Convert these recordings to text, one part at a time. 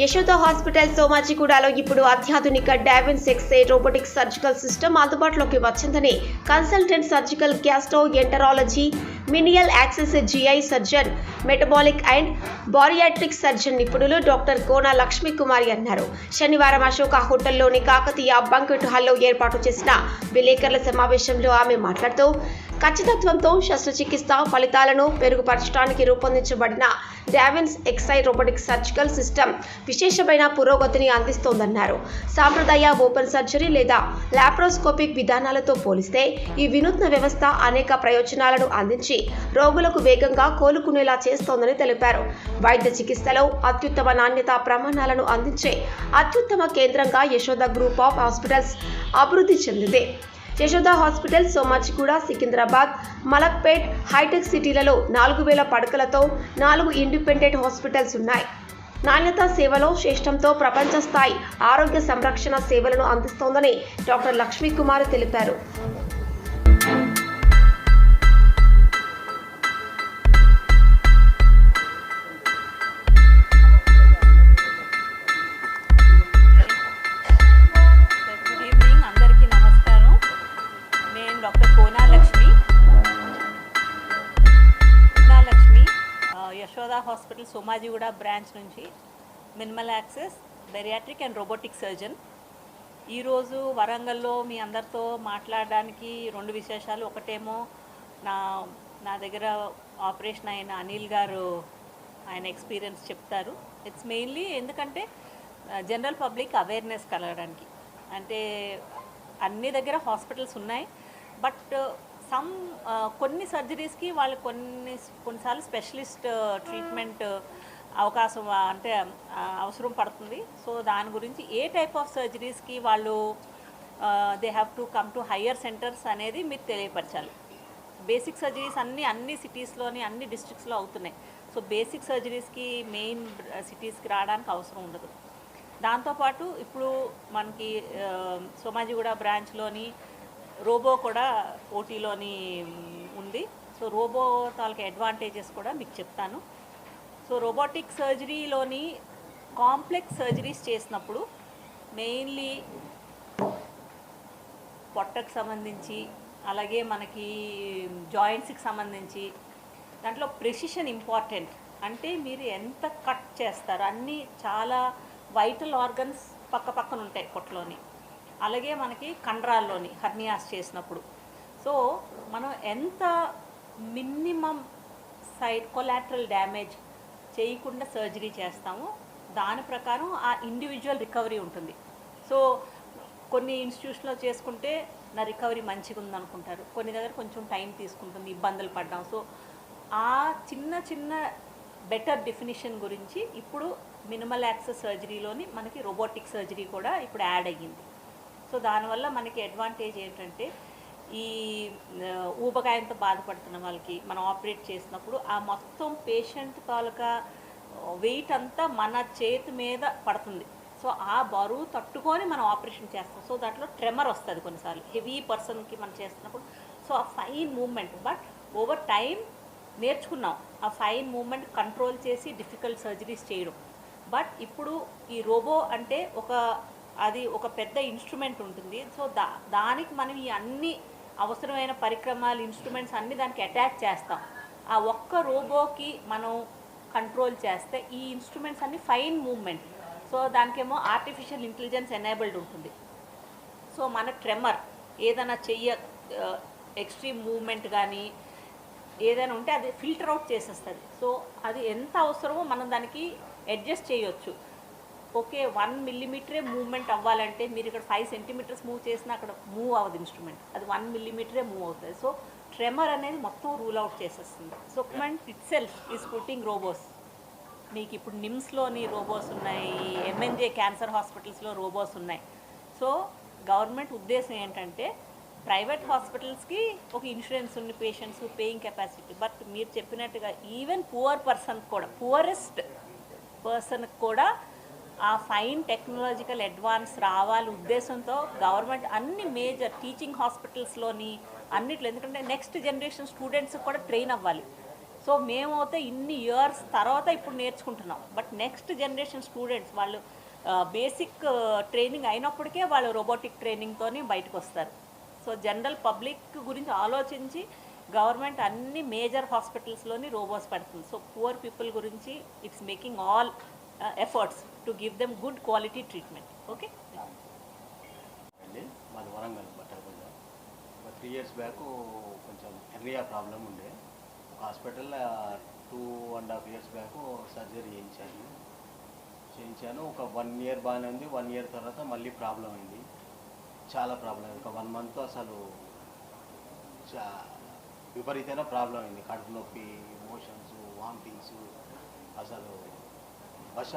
Yashoda hospital సోమాజిగూడలో ఇప్పుడు అత్యాధునిక Da Vinci Xi robotic surgical system అందుబాటులోకి వచ్చిందని consultant surgical gastroenterology minimal access GI surgeon metabolic and bariatric surgeon నిపుణులు డాక్టర్ కోన లక్ష్మీ కుమారి అన్నారు. శనివారం అశోక హోటల్లోని కాకతీయ బంకెట్ హాల్లో ఏర్పాటు చేసిన విలేకరుల సమావేశంలో ఆమె మాట్లాడుతూ ఖచ్చితత్వంతో శస్త్రచికిత్స ఫలితాలను మెరుగుపరచడానికి రూపొందించబడిన Da Vinci Xi robotic surgical system విశేషమైన పురోగతిని అందిస్తోందన్నారు. సాంప్రదాయ ఓపెన్ సర్జరీ లేదా లాప్రోస్కోపిక్ విధానాలతో పోలిస్తే ఈ వినూత్న వ్యవస్థ అనేక ప్రయోజనాలను అందించి రోగులకు వేగంగా కోలుకునేలా చేస్తోందని తెలిపారు. వైద్య చికిత్సలో అత్యుత్తమ నాణ్యత ప్రమాణాలను అందించే అత్యుత్తమ కేంద్రంగా యశోద గ్రూప్ ఆఫ్ హాస్పిటల్స్ అభివృద్ధి చెందింది. యశోద హాస్పిటల్ సోమాజిగూడ సికింద్రాబాద్ మలక్పేట్ హైటెక్ సిటీలలో నాలుగు వేల పడకలతో నాలుగు ఇండిపెండెంట్ హాస్పిటల్స్ ఉన్నాయి. నాణ్యత సేవలో శ్రేష్టంతో ప్రపంచ స్థాయి ఆరోగ్య సంరక్షణ సేవలను అందిస్తోందని డాక్టర్ లక్ష్మీ కుమార్ తెలిపారు. హాస్పిటల్ సోమాజిగూడ బ్రాంచ్ నుంచి minimal access bariatric and robotic surgeon. ఈరోజు వరంగల్లో మీ అందరితో మాట్లాడడానికి రెండు విశేషాలు. ఒకటేమో నా నా దగ్గర ఆపరేషన్ అయిన అనిల్ గారు ఆయన ఎక్స్పీరియన్స్ చెప్తారు. ఇట్స్ మెయిన్లీ ఎందుకంటే జనరల్ పబ్లిక్ అవేర్నెస్ కలగడానికి. అంటే అన్ని దగ్గర హాస్పిటల్స్ ఉన్నాయి. బట్ సమ్ uh, కొన్ని సర్జరీస్కి వాళ్ళు కొన్ని కొన్నిసార్లు స్పెషలిస్ట్ ట్రీట్మెంట్ uh, uh, అవకాశం అంటే అవసరం పడుతుంది. సో దాని గురించి ఏ టైప్ ఆఫ్ సర్జరీస్కి వాళ్ళు they have to come to higher centres అనేది మీరు తెలియపరచాలి. బేసిక్ సర్జరీస్ అన్ని అన్ని సిటీస్లోని అన్ని డిస్ట్రిక్ట్స్లో అవుతున్నాయి. సో బేసిక్ సర్జరీస్కి మెయిన్ సిటీస్కి రావడానికి అవసరం ఉండదు. దాంతోపాటు ఇప్పుడు మనకి సోమాజిగూడ బ్రాంచ్లోని రోబో కూడా ఓటీలోని ఉంది. సో రోబో తాలూకా అడ్వాంటేజెస్ కూడా మీకు చెప్తాను. సో రోబోటిక్ సర్జరీలోని కాంప్లెక్స్ సర్జరీస్ చేసినప్పుడు మెయిన్లీ పొట్టకు సంబంధించి అలాగే మనకి జాయింట్స్కి సంబంధించి దాంట్లో ప్రెసిషన్ ఇంపార్టెంట్. అంటే మీరు ఎంత కట్ చేస్తారు అన్నీ చాలా వైటల్ ఆర్గన్స్ పక్క పక్కన ఉంటాయి పొట్టలోని. అలాగే మనకి కండరాల్లోని హర్నియాస్ చేసినప్పుడు. సో మనం ఎంత మినిమం సైడ్ కొలాటరల్ డ్యామేజ్ చేయకుండా సర్జరీ చేస్తామో దాని ప్రకారం ఆ ఇండివిజువల్ రికవరీ ఉంటుంది. సో కొన్ని ఇన్స్టిట్యూషన్లో చేసుకుంటే నా రికవరీ మంచిగా ఉందనుకుంటారు. కొన్ని దగ్గర కొంచెం టైం తీసుకుంటుంది ఇబ్బందులు పడ్డాం. సో ఆ చిన్న చిన్న బెటర్ డెఫినిషన్ గురించి ఇప్పుడు మినిమల్ యాక్సెస్ సర్జరీలోని మనకి రోబోటిక్ సర్జరీ కూడా ఇప్పుడు యాడ్ అయ్యింది. సో దానివల్ల మనకి అడ్వాంటేజ్ ఏంటంటే ఈ ఊబకాయంతో బాధపడుతున్న వాళ్ళకి మనం ఆపరేట్ చేసినప్పుడు ఆ మొత్తం పేషెంట్ తాలూకా వెయిట్ అంతా మన చేతి మీద పడుతుంది. సో ఆ బరువు తట్టుకొని మనం ఆపరేషన్ చేస్తాం. సో దాంట్లో ట్రెమర్ వస్తుంది కొన్నిసార్లు. హెవీ పర్సన్కి మనం చేస్తున్నప్పుడు సో ఆ fine moment but over time నేర్చుకున్నాం. ఆ ఫైన్ మూమెంట్ కంట్రోల్ చేసి డిఫికల్ట్ సర్జరీస్ చేయడం. బట్ ఇప్పుడు ఈ రోబో అంటే ఒక అది ఒక పెద్ద ఇన్స్ట్రుమెంట్ ఉంటుంది. సో దా దానికి మనం ఈ అన్ని అవసరమైన పరిక్రమాలు ఇన్స్ట్రుమెంట్స్ అన్ని దానికి అటాచ్ చేస్తాం. ఆ ఒక్క రోబోకి మనం కంట్రోల్ చేస్తే ఈ ఇన్స్ట్రుమెంట్స్ అన్ని ఫైన్ మూవ్మెంట్ సో దానికేమో ఆర్టిఫిషియల్ ఇంటెలిజెన్స్ ఎనేబుల్డ్ ఉంటుంది. సో మన ట్రెమర్ ఏదైనా చెయ్య ఎక్స్ట్రీమ్ మూవ్మెంట్ కానీ ఏదైనా ఉంటే అది ఫిల్టర్ అవుట్ చేసేస్తుంది. సో అది ఎంత అవసరమో మనం దానికి అడ్జస్ట్ చేయొచ్చు. ఓకే వన్ మిల్లీమీటరే మూవ్మెంట్ అవ్వాలంటే మీరు ఇక్కడ ఫైవ్ సెంటీమీటర్స్ మూవ్ చేసినా అక్కడ మూవ్ అవ్వదు ఇన్స్ట్రుమెంట్. అది వన్ మిల్లీమీటరే మూవ్ అవుతుంది. సో ట్రెమర్ అనేది మొత్తం రూల్ అవుట్ చేసేస్తుంది. So meant itself is putting robots. మీకు ఇప్పుడు నిమ్స్లోని రోబోస్ ఉన్నాయి ఎంఎన్జే క్యాన్సర్ హాస్పిటల్స్లో రోబోస్ ఉన్నాయి. సో గవర్నమెంట్ ఉద్దేశం ఏంటంటే ప్రైవేట్ హాస్పిటల్స్కి ఒక ఇన్సూరెన్స్ ఉన్న పేషెంట్స్ పేయింగ్ కెపాసిటీ. బట్ మీరు చెప్పినట్టుగా ఈవెన్ పువర్ పర్సన్ కూడా పువరెస్ట్ పర్సన్కి కూడా ఆ ఫైన్ టెక్నాలజికల్ అడ్వాన్స్ రావాలి ఉద్దేశంతో గవర్నమెంట్ అన్ని మేజర్ టీచింగ్ హాస్పిటల్స్లోని అన్నిట్లో ఎందుకంటే నెక్స్ట్ జనరేషన్ స్టూడెంట్స్ కూడా ట్రైన్ అవ్వాలి. సో మేమైతే ఇన్ని ఇయర్స్ తర్వాత ఇప్పుడు నేర్చుకుంటున్నాం. బట్ నెక్స్ట్ జనరేషన్ స్టూడెంట్స్ వాళ్ళు బేసిక్ ట్రైనింగ్ అయినప్పటికే వాళ్ళు రోబోటిక్ ట్రైనింగ్తోని బయటకు వస్తారు సో జనరల్ పబ్లిక్ గురించి ఆలోచించి గవర్నమెంట్ అన్ని మేజర్ హాస్పిటల్స్లోని రోబోట్స్ పెడుతుంది. సో పువర్ పీపుల్ గురించి it's making all efforts to give them good quality treatment okay అండి మాది వరంగల్ బట్టలకొండ. ఒక త్రీ ఇయర్స్ బ్యాక్ కొంచెం హెర్నియా ప్రాబ్లం ఉండే. ఒక హాస్పిటల్లో two and half years back surgery చేయించాను. చేయించాను. ఒక వన్ ఇయర్ బాగానే ఉంది. వన్ ఇయర్ తర్వాత మళ్ళీ ప్రాబ్లం అయింది. చాలా ప్రాబ్లం అయింది. ఒక వన్ మంత్ అసలు చా విపరీతమైన ప్రాబ్లం అయింది. కడుపు నొప్పి మోషన్స్ వామిటింగ్స్ అసలు వశ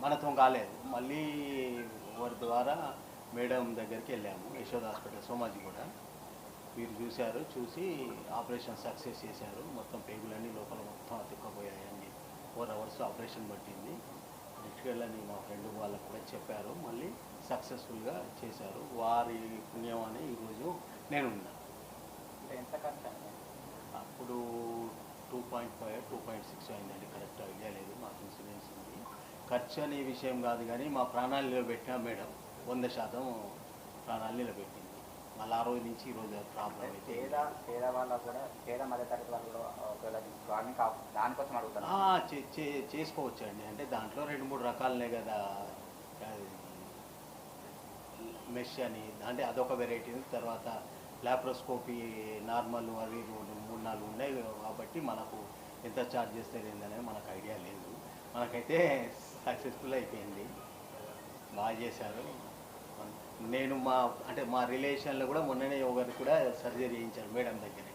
మనతో కాలేదు మళ్ళీ వారి ద్వారా మేడం దగ్గరికి వెళ్ళాము. యశోద హాస్పిటల్ సోమాజీ కూడా. మీరు చూశారు చూసి ఆపరేషన్ సక్సెస్ చేశారు. మొత్తం పేగులన్నీ లోపల మొత్తం అతుక్కపోయాయని ఫోర్ అవర్స్ ఆపరేషన్ పట్టింది. నెక్స్ట్ వెళ్ళని మా ఫ్రెండ్ వాళ్ళకు కూడా చెప్పారు. మళ్ళీ సక్సెస్ఫుల్గా చేశారు. వారి పుణ్యం అని ఈరోజు నేను అండి? అప్పుడు two point five two point six అయిందండి. కరెక్ట్ ఐడియా లేదు. మాకు ఇన్సూరెన్స్ ఉంది. ఖర్చు అనే విషయం కాదు కానీ మా ప్రాణాలు నిలబెట్టినా మేడం. వంద శాతం ప్రాణాలు నిలబెట్టింది. మళ్ళీ ఆ రోజు నుంచి ఈ రోజు ప్రాబ్లం అయితే పేద పేద వాళ్ళ కూడా పేద మధ్యతరగతి వాళ్ళు కూడా ఒకవేళ గవర్నమెంట్ దానికోసం అడుగుతాను ఆ, చే- చే- చేసుకోవచ్చండి. అంటే దాంట్లో రెండు మూడు రకాలనే కదా. మెష్ అని అంటే అదొక వెరైటీ తర్వాత లాప్రోస్కోపీ నార్మల్ అవి రెండు మూడు నాలుగు ఉన్నాయి కాబట్టి మనకు ఎంత ఛార్జ్ చేస్తారు ఏందనేది మనకు ఐడియా లేదు. మనకైతే సక్సెస్ఫుల్ అయిపోయింది. బాగా చేశారు. నేను మా అంటే మా రిలేషన్లో కూడా మొన్ననే ఒకరికి కూడా సర్జరీ చేయించారు మేడం దగ్గర.